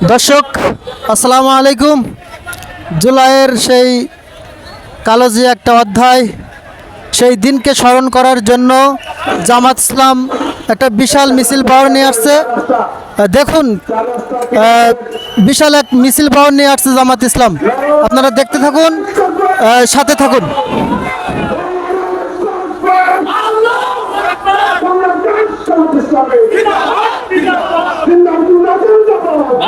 দর্শক, আসসালামু আলাইকুম। জুলাইয়ের সেই কালোজি একটা অধ্যায়, সেই দিনকে স্মরণ করার জন্য জামাত ইসলাম একটা বিশাল মিছিল পাওয়ার নিয়ে আসছে। দেখুন বিশাল এক মিছিল পাওয়ার নিয়ে আসছে জামাত ইসলাম। আপনারা দেখতে থাকুন সাথে থাকুন।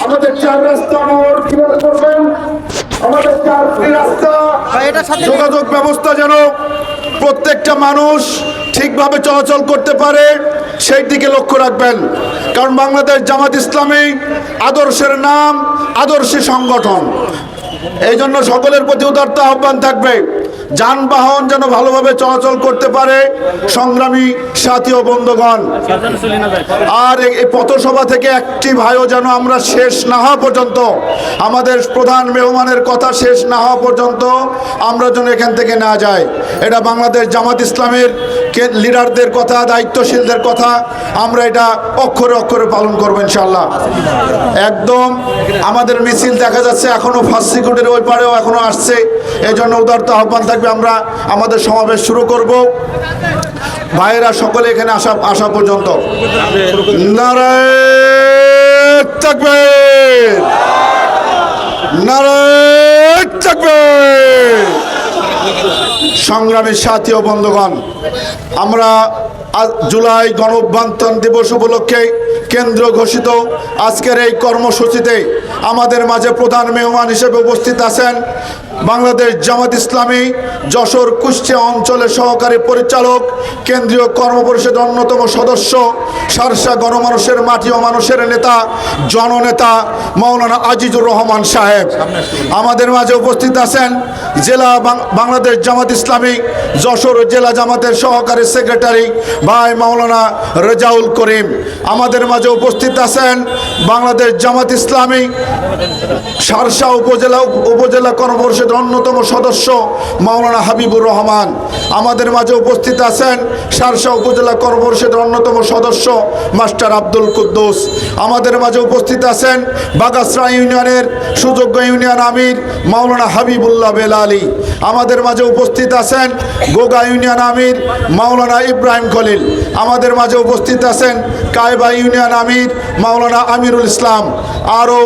আমাদের চার রাস্তা আমার কীভাবে করবেন? আমাদের চারটি রাস্তা। ভাই, এটার সাথে- যোগাযোগ ব্যবস্থা যেন প্রত্যেকটা মানুষ ঠিকভাবে চলাচল করতে পারে সেই দিকে লক্ষ্য রাখবেন। কারণ বাংলাদেশ জামাত ইসলামী আদর্শের নাম আদর্শী সংগঠন। এই জন্য সকলের প্রতি উদারতা আহ্বান থাকবে। যানবাহন যেন ভালোভাবে চলাচল করতে পারে, সংগ্রামী সাথী ও বন্ধুগণ। আর এই পথসভা থেকে একটি ভাইও যেন আমরা শেষ না হওয়া পর্যন্ত, আমাদের প্রধান মেহমানের কথা শেষ না হওয়া পর্যন্ত আমরা যেন এখান থেকে না যাই। এটা বাংলাদেশ জামাত ইসলামের লিডারদের কথা, দায়িত্বশীলদের কথা, আমরা এটা অক্ষরে অক্ষরে পালন করব ইনশাল্লাহ একদম আমাদের মিছিল দেখা যাচ্ছে, এখনও ফার্স্ট সিকিউরিটির ওই পারেও এখনও আসছে এই জন্য উদারতা আহ্বান থাকবে, আমরা আমাদের সমাবেশ শুরু করব। ভাইয়েরা সকলে এখানে আসা আসা পর্যন্ত। নারায়ণ থাকবে নারায়ণ থাকবে সংগ্রামী সাথী ও বন্ধুগণ, আমরা জুলাই গণঅভ্যন্তন দিবস উপলক্ষে কেন্দ্র ঘোষিত। আজকের এই কর্মসূচিতে আমাদের মাঝে প্রধান মেহমান হিসেবে উপস্থিত আছেন বাংলাদেশ জামাত ইসলামী যশোর কুষ্টিয়া অঞ্চলের সহকারী পরিচালক, কেন্দ্রীয় কর্মপরিষদের অন্যতম সদস্য, সারসা গণমানুষের মাটি ও মানুষের নেতা, জননেতা মৌলানা আজিজুর রহমান সাহেব। আমাদের মাঝে উপস্থিত আছেন জেলা বাংলাদেশ জামাত ইসলামী, যশোর জেলা জামাতের সহকারী সেক্রেটারি ভাই মাওলানা রেজাউল করিম। আমাদের মাঝে উপস্থিত আছেন বাংলাদেশ জামাত ইসলামী, সারসা উপজেলা উপজেলা কর্মপরিষদের অন্যতম সদস্য মাওলানা হাবিবুর রহমান। আমাদের মাঝে উপস্থিত আছেন সারসা উপজেলা কর্মপরিষদের অন্যতম সদস্য মাস্টার আব্দুল কুদ্দুস। আমাদের মাঝে উপস্থিত আছেন বাগাসরা ইউনিয়নের সুযোগ্য ইউনিয়ন আমির মাওলানা হাবিবুল্লাহ বেলালি। আমাদের মাঝে উপস্থিত আছেন গোগা ইউনিয়ন আমির মাওলানা ইব্রাহিম খলিল। আমাদের মাঝে উপস্থিত আছেন কায়বা ইউনিয়ন আমির মাওলানা আমিরুল ইসলাম। আরও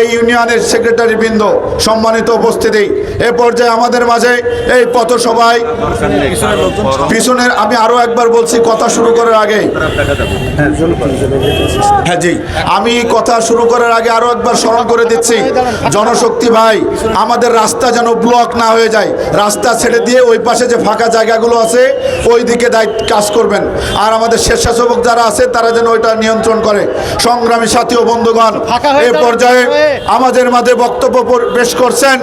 এই ইউনিয়নের সেক্রেটারি বৃন্দ সম্মানিত উপস্থিতি। এ পর্যায়ে আমাদের মাঝে এই পথসভায় পিছনের আমি আরও একবার বলছি কথা শুরু করার আগে। হ্যাঁ জি। আমি কথা শুরু করার আগে আরও একবার স্মরণ করে দিচ্ছি জনশক্তি ভাই আমাদের রাস্তা যেন ব্লক না হয়ে যায় রাস্তা ছেড়ে দিয়ে ওই পাশে যে ফাঁকা জায়গাগুলো আছে ওই দিকে দায়িত্ব কাজ করবেন। আর আমাদের স্বেচ্ছাসেবক যারা আছে তারা যেন ওইটা নিয়ন্ত্রণ করে। সংগ্রামী সাথী ও বন্ধুগণ এ পর্যায়ে আমাদের মাঝে বক্তব্য পেশ করছেন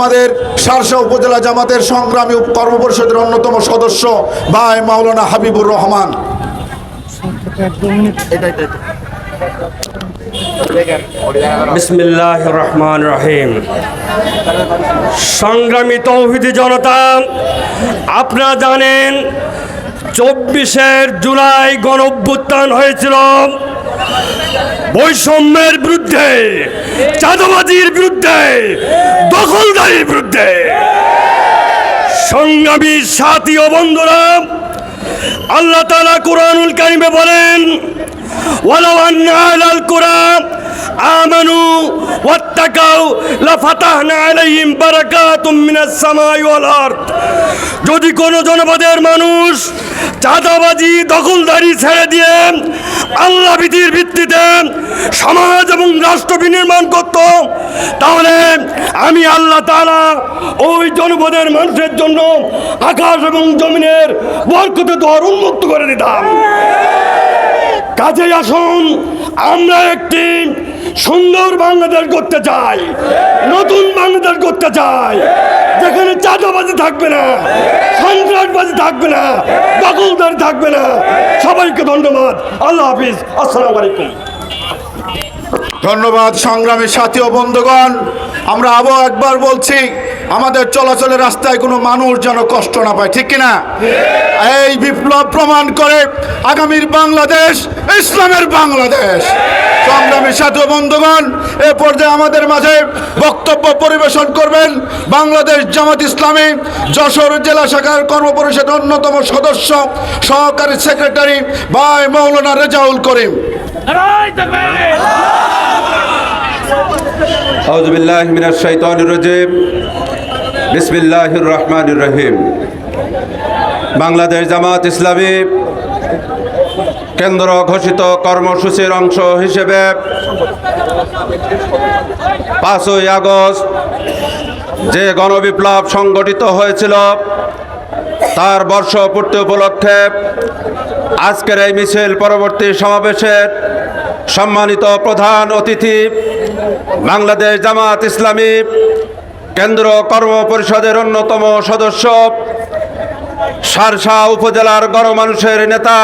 আমাদের সারসা উপজেলা জামাতের সংগ্রামী কর্মপরিষদের অন্যতম সদস্য ভাই মাওলানা হাবিবুর রহমান। বিসমিল্লাহ রহমান রহিম সংগ্রামী তৌহিদি জনতা, আপনারা জানেন চব্বিশের জুলাই গণ হয়েছিল। বৈষম্যের বিরুদ্ধে, চাঁদাবাজির বিরুদ্ধে, দখলদারির বিরুদ্ধে। সংগ্রামী সাথী ও বন্ধুরা, আল্লাহ তালা কোরআনুল কারিমে বলেন ওয়ালাওয়ান্না আল কোরআন آمنوا واتقوا لفتحنا عليهم بركات من السماء والأرض যদি কোনো জনপদের মানুষ চাঁদাবাজি দখলদারি ছেড়ে দিয়ে আল্লাহ বিধির ভিত্তিতে সমাজ এবং রাষ্ট্র বিনির্মাণ করত তাহলে আমি আল্লাহ তাআলা ওই জনপদের মানুষের জন্য আকাশ এবং জমিনের বরকতে দর উন্মুক্ত করে দিতাম কাজে আসুন আমরা একটি সুন্দর বাংলাদেশ করতে চাই। নতুন বাংলাদেশ করতে চাই। যেখানে চাঁদাবাজি থাকবে না, সন্ত্রাসবাজি থাকবে না দখলদারি থাকবে না। সবাইকে ধন্যবাদ। আল্লাহ হাফিজ। আসসালামু আলাইকুম। ধন্যবাদ সংগ্রামের সাথী ও বন্ধুগণ। আমরা আবার একবার বলছি আমাদের চলাচলের রাস্তায় কোনো মানুষ যেন কষ্ট না পায় ঠিক কিনা এই বিপ্লব প্রমাণ করে আগামীর বাংলাদেশ ইসলামের বাংলাদেশ সংগ্রামী সাথী ও বন্ধুগণ এ পর্যায়ে আমাদের মাঝে বক্তব্য পরিবেশন করবেন বাংলাদেশ জামাত ইসলামী যশোর জেলা শাখার কর্মপরিষদের অন্যতম সদস্য সহকারী সেক্রেটারি ভাই মৌলানা রেজাউল করিম أعوذ بالله من الشيطان الرجيم বিসমিল্লাহ রহমান রহিম বাংলাদেশ জামাত ইসলামী কেন্দ্র ঘোষিত কর্মসূচির অংশ হিসেবে পাঁচই আগস্ট যে গণবিপ্লব সংগঠিত হয়েছিল, তার বর্ষপূর্তি উপলক্ষে আজকের এই মিছিল পরবর্তী সমাবেশের সম্মানিত প্রধান অতিথি বাংলাদেশ জামাত ইসলামী কেন্দ্র কর্ম পরিষদের অন্যতম সদস্য সারসা উপজেলার গণমানুষের নেতা,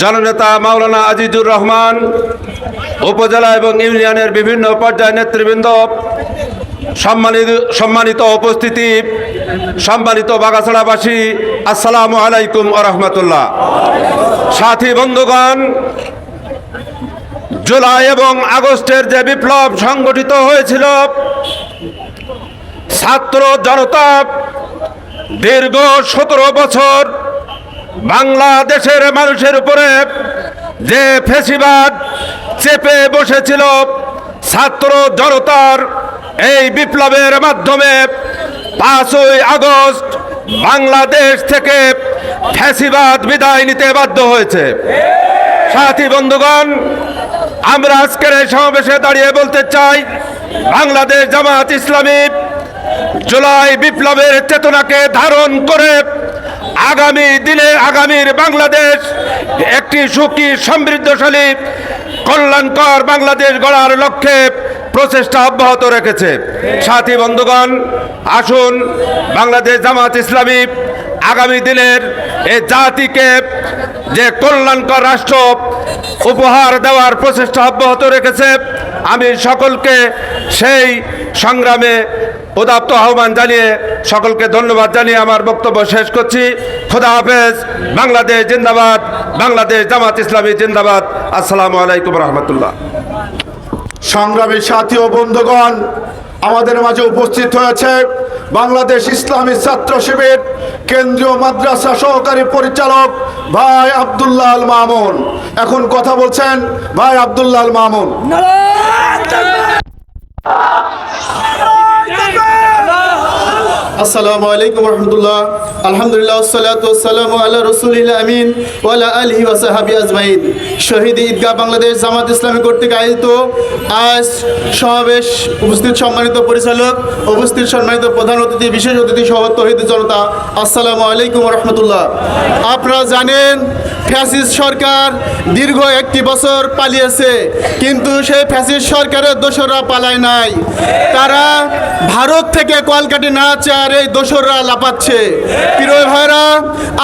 জননেতা মাওলানা আজিজুর রহমান, উপজেলা এবং ইউনিয়নের বিভিন্ন পর্যায়ের নেতৃবৃন্দ, সম্মানিত সম্মানিত উপস্থিতি, সম্মানিত বাগাছড়াবাসী, আসসালামু আলাইকুম আ রহমতুল্লাহ। সাথী বন্ধুগণ, জুলাই এবং আগস্টের যে বিপ্লব সংগঠিত হয়েছিল ছাত্র জনতা দীর্ঘ সতেরো বছর বাংলাদেশের মানুষের উপরে যে ফেসিবাদ চেপে বসেছিল, ছাত্র জনতার এই বিপ্লবের মাধ্যমে পাঁচই আগস্ট বাংলাদেশ থেকে ফ্যাসিবাদ বিদায় নিতে বাধ্য হয়েছে। সাথী বন্ধুগণ, আমরা আজকের এই সমাবেশে দাঁড়িয়ে বলতে চাই, বাংলাদেশ জামাত ইসলামী জুলাই বিপ্লবের চেতনাকে ধারণ করে আগামী দিনে আগামীর বাংলাদেশ একটি সুখী, সমৃদ্ধশালী, কল্যাণকর বাংলাদেশ গড়ার লক্ষ্যে প্রচেষ্টা অব্যাহত রেখেছে। সাথী বন্ধুগণ, আসুন বাংলাদেশ জামাত ইসলামী আগামী দিনের এ জাতিকে যে কল্যাণকর রাষ্ট্র উপহার দেওয়ার প্রচেষ্টা অব্যাহত রেখেছে, আমি সকলকে সেই সংগ্রামে উদাত্ত আহ্বান জানিয়ে সকলকে ধন্যবাদ জানিয়ে আমার বক্তব্য শেষ করছি। খোদা হাফেজ বাংলাদেশ জিন্দাবাদ বাংলাদেশ জামাত ইসলামী জিন্দাবাদ। আসসালামু আলাইকুম রহমতুল্লাহ। সংগ্রামী সাথী ও বন্ধুগণ আমাদের মাঝে উপস্থিত হয়েছে বাংলাদেশ ইসলামী ছাত্র শিবির কেন্দ্রীয় মাদ্রাসা সহকারী পরিচালক ভাই আব্দুল্লাহ মামুন। এখন কথা বলছেন ভাই আব্দুল্লাহ মামুন। আসসালামু আলাইকুম রহমতুল্লাহ। আলহামদুলিল্লাহ সালাম আল্লাহ রসুলিল্লাহ আমিন ওয়ালা আলহি ওয়াসাহাবি আজমাইন। শহীদ ঈদগাহ বাংলাদেশ জামাত ইসলামী কর্তৃক আয়োজিত আজ সমাবেশ উপস্থিত সম্মানিত পরিচালক, উপস্থিত সম্মানিত প্রধান অতিথি, বিশেষ অতিথি সহ তহিদ জনতা, আসসালামু আলাইকুম রহমতুল্লাহ। আপনারা জানেন, ফ্যাসিস্ট সরকার দীর্ঘ একটি বছর পালিয়েছে, কিন্তু সেই ফ্যাসিস্ট সরকারের দোসররা পালায় নাই। তারা ভারত থেকে কলকাটি নাড়াচ্ছে আর এই দোসররা লাপাচ্ছে। প্রিয় ভাইরা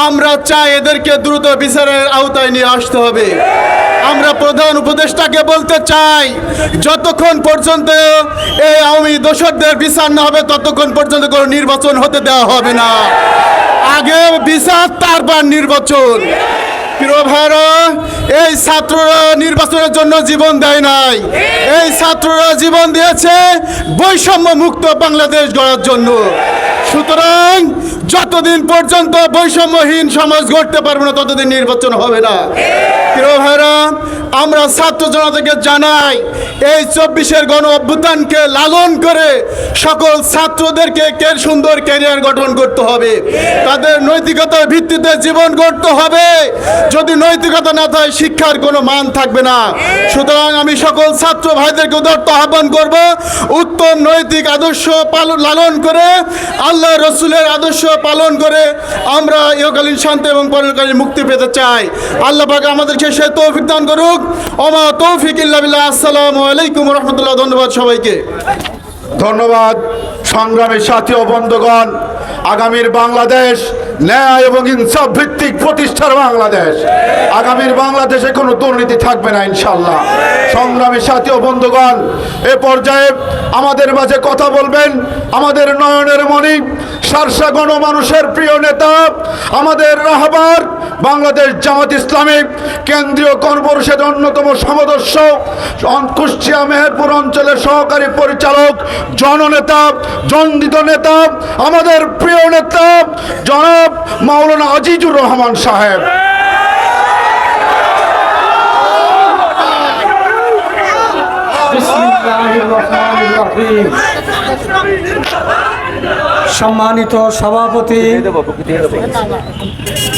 আমরা চাই এদেরকে দ্রুত বিচারের আওতায় নিয়ে আসতে হবে। আমরা প্রধান উপদেষ্টাকে বলতে চাই, যতক্ষণ পর্যন্ত এই আওয়ামী দোসরদের বিচার না হবে, ততক্ষণ পর্যন্ত কোনো নির্বাচন হতে দেওয়া হবে না। আগে বিচার, তারপর নির্বাচন। এই ছাত্ররা নির্বাচনের জন্য জীবন দেয় নাই। এই ছাত্ররা জীবন দিয়েছে বৈষম্য মুক্ত বাংলাদেশ গড়ার জন্য। সুতরাং যতদিন পর্যন্ত বৈষম্যহীন সমাজ গড়তে পারবে না, ততদিন নির্বাচন হবে না। প্রিয় ভাইরা আমরা ছাত্র জনতাকে জানাই, এই চব্বিশের গণ অভ্যুত্থানকে লালন করে সকল ছাত্রদেরকে কে সুন্দর ক্যারিয়ার গঠন করতে হবে। তাদের নৈতিকতার ভিত্তিতে জীবন গড়তে হবে। যদি নৈতিকতা না থাকে, শিক্ষার কোনো মান থাকবে না। সুতরাং আমি সকল ছাত্র ভাইদেরকে উদার্ত আহ্বান করব, উত্তম নৈতিক আদর্শ পালন লালন করে, আল্লাহ রসুলের আদর্শ পালন করে আমরা ইহকালীন শান্তি এবং পরকালীন মুক্তি পেতে চাই। আল্লাহ পাক আমাদেরকে সে তৌফিক দান করুক। আসসালামু আলাইকুম ধন্যবাদ সবাইকে। ধন্যবাদ সংগ্রামী সাথী ও বন্ধুগণ, আগামীর বাংলাদেশ ন্যায় এবং ইনসাফ ভিত্তিক প্রতিষ্ঠার বাংলাদেশ। আগামীর বাংলাদেশে কোনো দুর্নীতি থাকবে না ইনশাল্লাহ সংগ্রামী সাথী ও বন্ধুগণ, এ পর্যায়ে আমাদের মাঝে কথা বলবেন আমাদের নয়নের মণি, সারসা গণমানুষের প্রিয় নেতা, আমাদের রাহবার বাংলাদেশ জামাত ইসলামী কেন্দ্রীয় কর্মপরিষদের অন্যতম সদস্য কুষ্টিয়া মেহেরপুর অঞ্চলের সহকারী পরিচালক, জননেতা জন্দিত নেতা, আমাদের প্রিয় নেতা, জনাব মাওলানা আজিজুর রহমান সাহেব। সম্মানিত সভাপতি,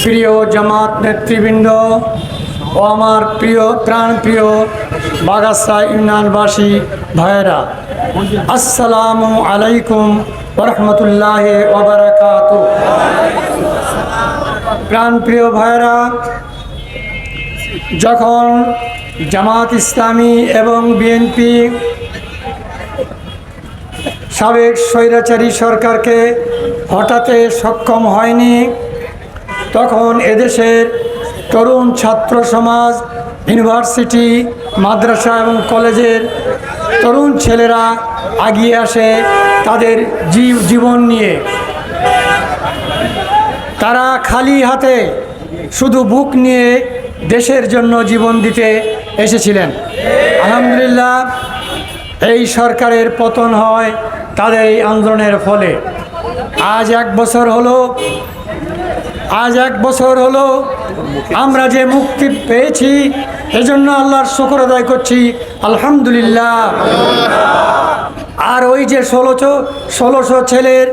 প্রিয় জামাত নেতৃবৃন্দ ও আমার প্রিয় প্রাণপ্রিয় বাগাসা ইউনিয়নবাসী ভাইয়েরা, আসসালামু আলাইকুম রহমতুল্লাহ ওবরাকাত। প্রাণপ্রিয় ভাইয়েরা, যখন জামাত ইসলামী এবং বিএনপি সাবেক স্বৈরাচারী সরকারকে হটাতে সক্ষম হয়নি, তখন এদেশের তরুণ ছাত্র সমাজ, ইউনিভার্সিটি, মাদ্রাসা এবং কলেজের তরুণ ছেলেরা আগিয়ে আসে তাদের জীব, জীবন নিয়ে। তারা খালি হাতে শুধু বুক নিয়ে দেশের জন্য জীবন দিতে এসেছিলেন। আলহামদুলিল্লাহ এই সরকারের পতন হয় তাদের এই আন্দোলনের ফলে। আজ এক বছর হলো, আজ এক বছর হলো আমরা যে মুক্তি পেয়েছি, এজন্য আল্লাহর শুকর আদায় করছি, আলহামদুলিল্লাহ। আর ওই যে ষোলোশো ষোলোশো ছেলের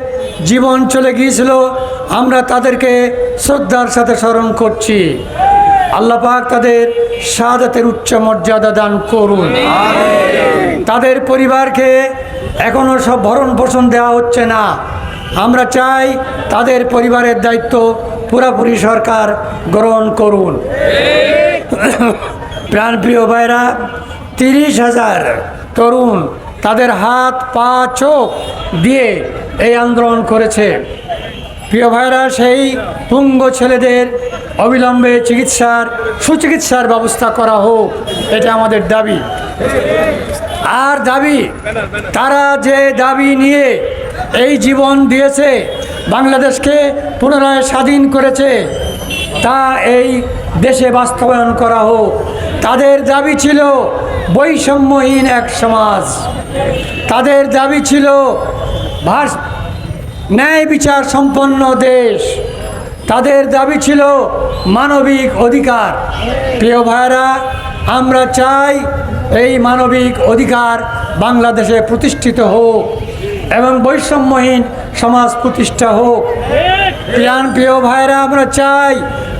জীবন চলে গিয়েছিল, আমরা তাদেরকে শ্রদ্ধার সাথে স্মরণ করছি। আল্লাহ পাক তাদের শাহাদাতের উচ্চ মর্যাদা দান করুন। তাদের পরিবারকে এখনও সব ভরণ পোষণ দেওয়া হচ্ছে না। আমরা চাই তাদের পরিবারের দায়িত্ব পুরাপুরি সরকার গ্রহণ করুন। প্রাণপ্রিয় ভাইরা তিরিশ হাজার তরুণ তাদের হাত পা চোখ দিয়ে এই আন্দোলন করেছে। প্রিয় ভাইরা সেই পুঙ্গ ছেলেদের অবিলম্বে চিকিৎসার, সুচিকিৎসার ব্যবস্থা করা হোক, এটা আমাদের দাবি। আর দাবি, তারা যে দাবি নিয়ে এই জীবন দিয়েছে, বাংলাদেশকে পুনরায় স্বাধীন করেছে, তা এই দেশে বাস্তবায়ন করা হোক। তাদের দাবি ছিল বৈষম্যহীন এক সমাজ। তাদের দাবি ছিল ভাষ ন্যায় বিচার সম্পন্ন দেশ। তাদের দাবি ছিল মানবিক অধিকার। প্রিয় ভাইরা আমরা চাই এই মানবিক অধিকার বাংলাদেশে প্রতিষ্ঠিত হোক এবং বৈষম্যহীন সমাজ প্রতিষ্ঠা হোক। প্রিয়ান, প্রিয় ভাইরা আমরা চাই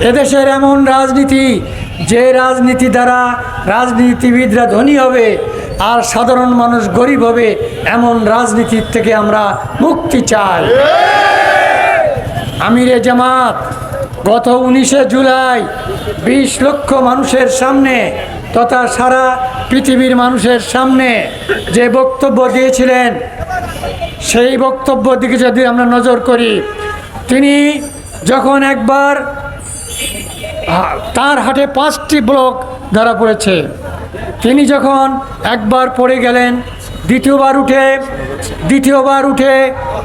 এদেশের এমন রাজনীতি যে রাজনীতি দ্বারা রাজনীতিবিদরা ধনী হবে। আর সাধারণ মানুষ গরিব হবে, এমন রাজনীতির থেকে আমরা মুক্তি চাই। আমিরে জামাত, গত উনিশে জুলাই বিশ লক্ষ মানুষের সামনে তথা সারা পৃথিবীর মানুষের সামনে যে বক্তব্য দিয়েছিলেন, সেই বক্তব্য দিকে যদি আমরা নজর করি, তিনি যখন একবার তার হাটে পাঁচটি ব্লক ধরা পড়েছে। তিনি যখন একবার পড়ে গেলেন, দ্বিতীয়বার উঠে দ্বিতীয়বার উঠে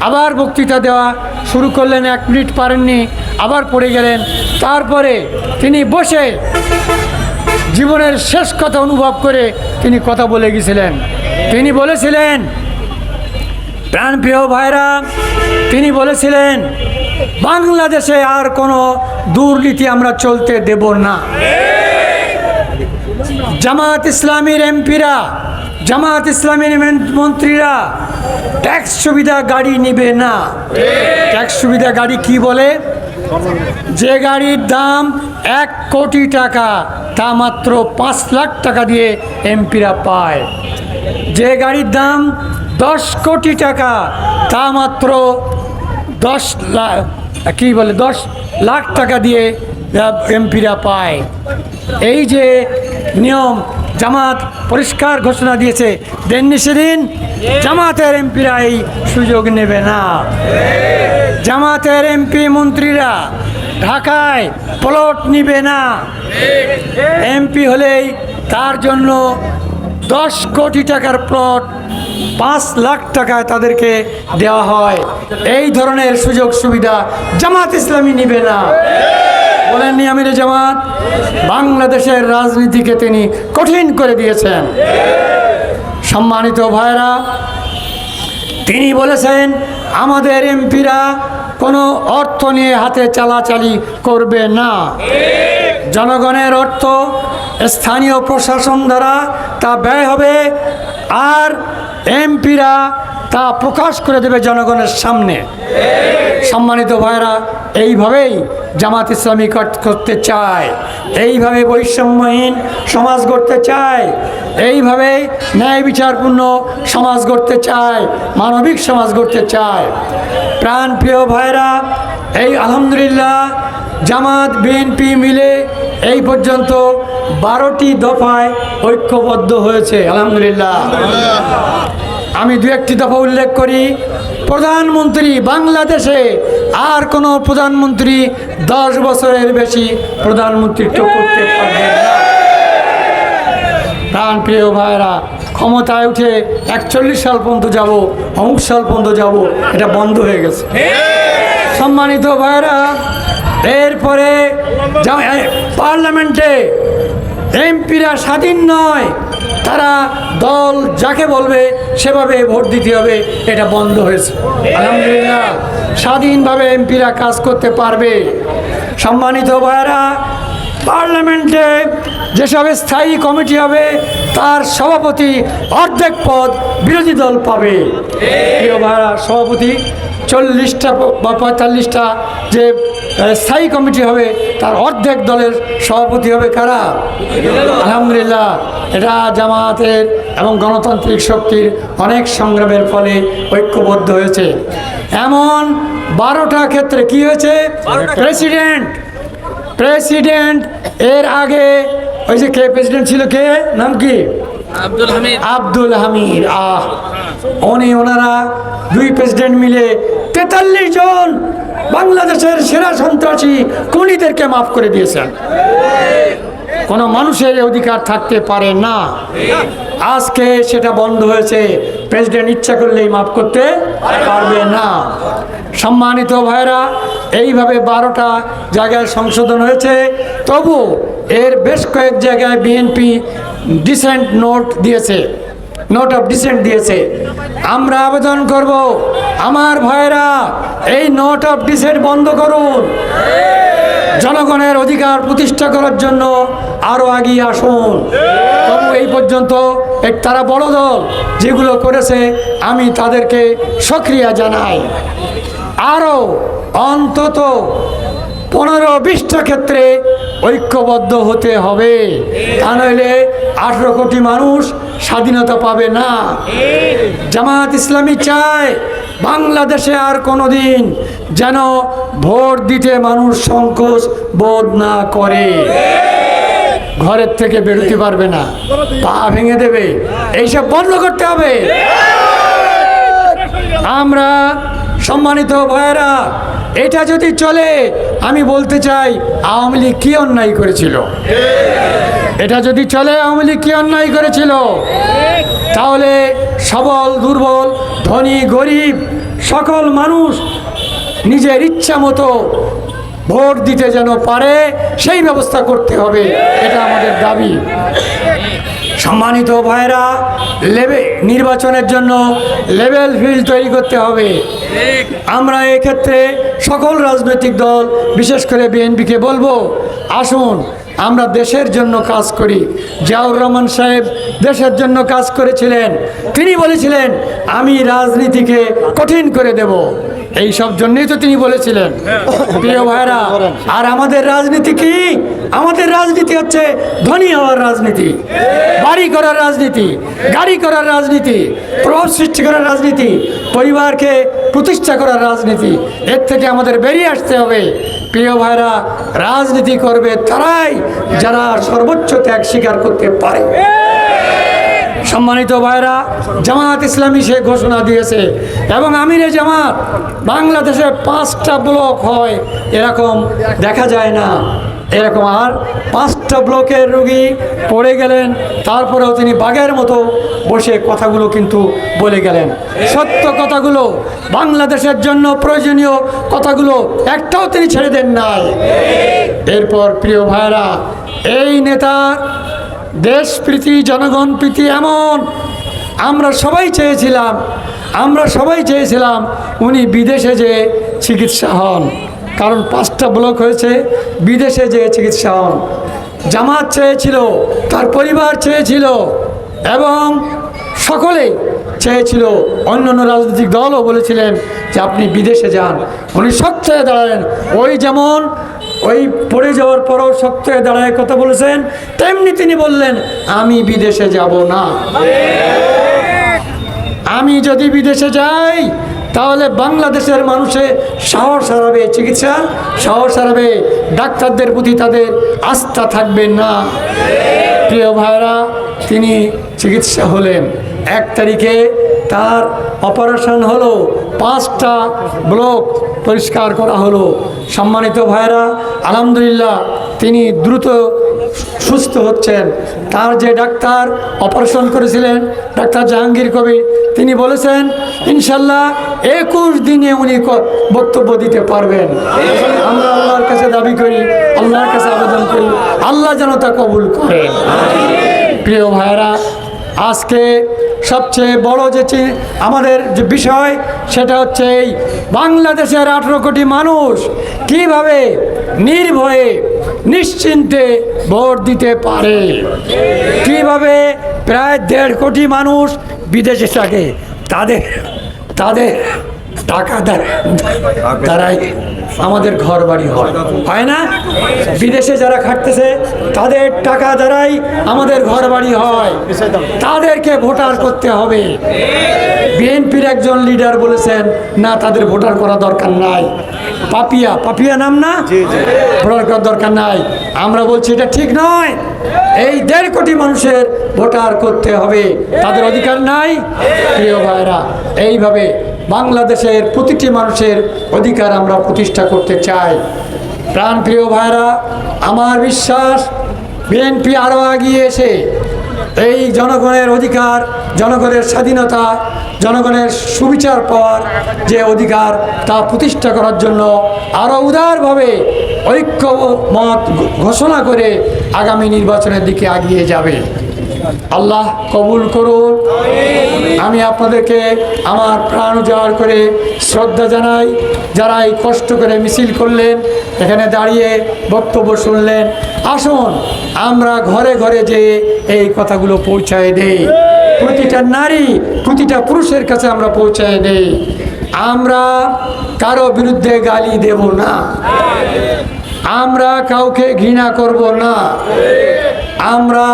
আবার বক্তৃতা দেওয়া শুরু করলেন, এক মিনিট পারেননি, আবার পড়ে গেলেন। তারপরে তিনি বসে জীবনের শেষ কথা অনুভব করে তিনি কথা বলে গেছিলেন। তিনি বলেছিলেন প্রাণপ্রিয় ভাইরা, তিনি বলেছিলেন, বাংলাদেশে আর কোনো দুর্নীতি আমরা চলতে দেব না। জামাত ইসলামীর এমপিরা, জামাত ইসলামীর মন্ত্রীরা, ট্যাক্স সুবিধা গাড়ি নিবে না। ট্যাক্স সুবিধা গাড়ি কি বলে? যে গাড়ির দাম এক কোটি টাকা, তা মাত্র পাঁচ লাখ টাকা দিয়ে এমপিরা পায়। যে গাড়ির দাম দশ কোটি টাকা, তা মাত্র দশ লাখ কী বলে? দশ লাখ টাকা দিয়ে এমপিরা পায়। এই যে নিয়ম জামাত পরিষ্কার ঘোষণা দিয়েছে, দেননি সেদিন জামাতের এমপিরা এই সুযোগ নেবে না। জামাতের এমপি মন্ত্রীরা ঢাকায় প্লট নিবে না। এমপি হলেই তার জন্য দশ কোটি টাকার প্লট পাঁচ লাখ টাকায় তাদেরকে দেওয়া হয়। এই ধরনের সুযোগ সুবিধা জামাত ইসলামী নিবে না। বলেননি আমির জামাত? বাংলাদেশের রাজনীতিকে তিনি কঠিন করে দিয়েছেন। সম্মানিত ভাইরা তিনি বলেছেন, আমাদের এমপিরা কোনো অর্থ নিয়ে হাতে চালাচালি করবে না। জনগণের অর্থ স্থানীয় প্রশাসন দ্বারা তা ব্যয় হবে, আর এমপিরা তা প্রকাশ করে দেবে জনগণের সামনে। সম্মানিত ভাইরা এইভাবেই জামাত ইসলামী কর- করতে চায়, এইভাবে বৈষম্যহীন সমাজ গড়তে চায়, এইভাবে ন্যায় বিচারপূর্ণ সমাজ গড়তে চায়, মানবিক সমাজ গড়তে চায়। প্রাণ প্রিয় ভাইরা এই আলহামদুলিল্লাহ জামাত, বিএনপি মিলে এই পর্যন্ত বারোটি দফায় ঐক্যবদ্ধ হয়েছে, আলহামদুলিল্লাহ। আমি দু একটি দফা উল্লেখ করি, প্রধানমন্ত্রী বাংলাদেশে আর কোনো প্রধানমন্ত্রী দশ বছরের বেশি প্রধানমন্ত্রিত্ব করতে পারবেন না। প্রাণ প্রিয় ভাইরা, ক্ষমতায় উঠে একচল্লিশ সাল পর্যন্ত যাব, অমুক সাল পর্যন্ত যাব, এটা বন্ধ হয়ে গেছে। সম্মানিত ভাইরা, এরপরে পার্লামেন্টে এমপিরা স্বাধীন নয় তারা দল যাকে বলবে সেভাবে ভোট দিতে হবে, এটা বন্ধ হয়েছে। আলহামদুলিল্লাহ, স্বাধীনভাবে এমপিরা কাজ করতে পারবে। সম্মানিত ভাইরা পার্লামেন্টে যেসব স্থায়ী কমিটি হবে, তার সভাপতি অর্ধেক পদ বিরোধী দল পাবে। প্রিয় ভাইরা সভাপতি চল্লিশটা বা পঁয়তাল্লিশটা যে স্থায়ী কমিটি হবে তার অর্ধেক দলের সভাপতি হবে কারা? আলহামদুলিল্লাহ এটা জামায়াতের এবং গণতান্ত্রিক শক্তির অনেক সংগ্রামের ফলে ঐক্যবদ্ধ হয়েছে। এমন বারোটা ক্ষেত্রে কি হয়েছে? প্রেসিডেন্ট প্রেসিডেন্ট এর আগে ওই যে কে প্রেসিডেন্ট ছিল কে? নাম কি? আব্দুল হামিদ। আব্দুল হামিদ আহ উনি ওনারা দুই প্রেসিডেন্ট মিলে তেতাল্লিশ জন বাংলাদেশের সেরা সন্ত্রাসী খুনিদেরকে মাফ করে দিয়েছেন। কোনো মানুষের অধিকার থাকতে পারে না। আজকে সেটা বন্ধ হয়েছে। প্রেসিডেন্ট ইচ্ছা করলেই মাফ করতে পারবে না। সম্মানিত ভাইরা এইভাবে বারোটা জায়গায় সংশোধন হয়েছে। তবু এর বেশ কয়েক জায়গায় বিএনপি ডিসেন্ট নোট দিয়েছে। নোট অফ ডিসেন্ট দিয়েছে। আমরা আবেদন করব। আমার ভাইরা এই নোট অফ ডিসেন্ট বন্ধ করুন। জনগণের অধিকার প্রতিষ্ঠা করার জন্য আরও এগিয়ে আসুন। তবু এই পর্যন্ত এক তারা বড় দল যেগুলো করেছে, আমি তাদেরকে সক্রিয়া জানাই। আরও অন্তত পনেরো বিশটা ক্ষেত্রে ঐক্যবদ্ধ হতে হবে। তা নইলে আঠেরো কোটি মানুষ স্বাধীনতা পাবে না। জামাত ইসলামী চায় বাংলাদেশে আর কোনোদিন যেন ভোট দিতে মানুষ সংকোচ বোধ না করে। ঘরের থেকে বেরোতে পারবে না। পা ভেঙে দেবে। এইসব বন্ধ করতে হবে। আমরা সম্মানিত ভাইয়েরা এটা যদি চলে, আমি বলতে চাই, আওয়ামী লীগ কি অন্যায় করেছিল? এটা যদি চলে, আওয়ামী লীগ কি অন্যায় করেছিল? তাহলে সবল, দুর্বল, ধনী, গরিব, সকল মানুষ নিজের ইচ্ছা মতো ভোট দিতে যেন পারে, সেই ব্যবস্থা করতে হবে। এটা আমাদের দাবি। সম্মানিত ভাইরা লেবে নির্বাচনের জন্য লেভেল ফিল্ড তৈরি করতে হবে। আমরা এক্ষেত্রে সকল রাজনৈতিক দল, বিশেষ করে বিএনপিকে বলব, আসুন আমরা দেশের জন্য কাজ করি। জিয়াউর রহমান সাহেব দেশের জন্য কাজ করেছিলেন। তিনি বলেছিলেন, আমি রাজনীতিকে কঠিন করে দেব। এই সব জন্যই তো তিনি বলেছিলেন। প্রিয় ভাইরা আর আমাদের রাজনীতি কি? আমাদের রাজনীতি হচ্ছে ধনী হওয়ার রাজনীতি, বাড়ি করার রাজনীতি, গাড়ি করার রাজনীতি, প্রভাব সৃষ্টি করার রাজনীতি, পরিবারকে প্রতিষ্ঠা করার রাজনীতি। এর থেকে আমাদের বেরিয়ে আসতে হবে। প্রিয় ভাইরা, রাজনীতি করবে তারাই যারা সর্বোচ্চ ত্যাগ স্বীকার করতে পারে। সম্মানিত ভাইরা জামাত ইসলামী সে ঘোষণা দিয়েছে এবং আমিরে জামাত বাংলাদেশে পাঁচটা ব্লক হয়, এরকম দেখা যায় না। এরকম আর পাঁচটা ব্লকের রুগী পড়ে গেলেন, তারপরেও তিনি বাঘের মতো বসে কথাগুলো কিন্তু বলে গেলেন। সত্য কথাগুলো বাংলাদেশের জন্য প্রয়োজনীয় কথাগুলো একটাও তিনি ছেড়ে দেন নাই। এরপর প্রিয় ভাইরা এই নেতা দেশ প্রীতি, জনগণ প্রীতি এমন। আমরা সবাই চেয়েছিলাম, আমরা সবাই চেয়েছিলাম উনি বিদেশে যে চিকিৎসা হন। কারণ পাঁচটা ব্লক হয়েছে, বিদেশে যে চিকিৎসা হন। জামাত চেয়েছিল, তার পরিবার চেয়েছিল এবং সকলেই চেয়েছিল। অন্য অন্য রাজনৈতিক দলও বলেছিলেন যে আপনি বিদেশে যান। উনি শক্ত হয়ে দাঁড়ালেন। ওই যেমন, ওই পড়ে যাওয়ার পরও শক্ত হয়ে দাঁড়ায় কথা বলেছেন, তেমনি তিনি বললেন, আমি বিদেশে যাব না। আমি যদি বিদেশে যাই তাহলে বাংলাদেশের মানুষে সাহস হারাবে চিকিৎসা, সাহস হারাবে, ডাক্তারদের প্রতি তাদের আস্থা থাকবে না। প্রিয় ভাইরা তিনি চিকিৎসা হলেন। এক তারিখে তার অপারেশন হলো, পাঁচটা ব্লক পরিষ্কার করা হলো। সম্মানিত ভাইরা আলহামদুলিল্লাহ, তিনি দ্রুত সুস্থ হচ্ছেন। তার যে ডাক্তার অপারেশন করেছিলেন, ডাক্তার জাহাঙ্গীর কবির তিনি বলেছেন, ইনশাল্লাহ একুশ দিনে উনি বক্তব্য দিতে পারবেন। আমরা আল্লাহর কাছে দাবি করি, আল্লাহর কাছে আবেদন করি, আল্লাহ যেন তা কবুল করেন প্রিয় ভাইরা আজকে সবচেয়ে বড় যে আমাদের যে বিষয়, সেটা হচ্ছে এই বাংলাদেশের আঠেরো কোটি মানুষ কীভাবে নির্ভয়ে, নিশ্চিন্তে ভোট দিতে পারে। কীভাবে প্রায় দেড় কোটি মানুষ বিদেশে থাকে, তাদের তাদের টাকা দ্বারা তারাই আমাদের ঘর বাড়ি হয়। হয় না? বিদেশে যারা খাটতেছে তাদের টাকা দ্বারাই আমাদের ঘর বাড়ি হয়। তাদেরকে ভোটার করতে হবে। বিএনপির একজন লিডার বলেছেন না তাদের ভোটার করা দরকার নাই। পাপিয়া পাপিয়া নাম না? ভোটার করার দরকার নাই। আমরা বলছি এটা ঠিক নয়। এই দেড় কোটি মানুষের ভোটার করতে হবে। তাদের অধিকার নাই প্রিয় ভাইরা এইভাবে বাংলাদেশের প্রতিটি মানুষের অধিকার আমরা প্রতিষ্ঠা করতে চাই। প্রাণ প্রিয় ভাইরা, আমার বিশ্বাস বিএনপি আরও এগিয়ে এসে এই জনগণের অধিকার, জনগণের স্বাধীনতা, জনগণের সুবিচার পাওয়ার যে অধিকার তা প্রতিষ্ঠা করার জন্য আরও উদারভাবে ঐক্য মত ঘোষণা করে আগামী নির্বাচনের দিকে এগিয়ে যাবে। আল্লাহ কবুল করুন। আমি আপনাদেরকে আমার প্রাণ উজাড় করে শ্রদ্ধা জানাই। যারা এই কষ্ট করে মিছিল করলেন, এখানে দাঁড়িয়ে বক্তব্য শুনলেন, আসুন, আমরা ঘরে ঘরে যে এই কথাগুলো পৌঁছায় দেই। প্রতিটা নারী, প্রতিটা পুরুষের কাছে আমরা পৌঁছায় দেই। আমরা কারও বিরুদ্ধে গালি দেব না। আমরা কাউকে ঘৃণা করব না। আমরা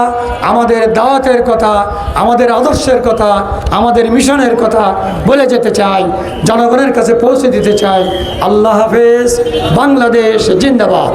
আমাদের দাওয়াতের কথা, আমাদের আদর্শের কথা, আমাদের মিশনের কথা বলে যেতে চাই, জনগণের কাছে পৌঁছে দিতে চাই। আল্লাহ হাফেজ, বাংলাদেশ, জিন্দাবাদ।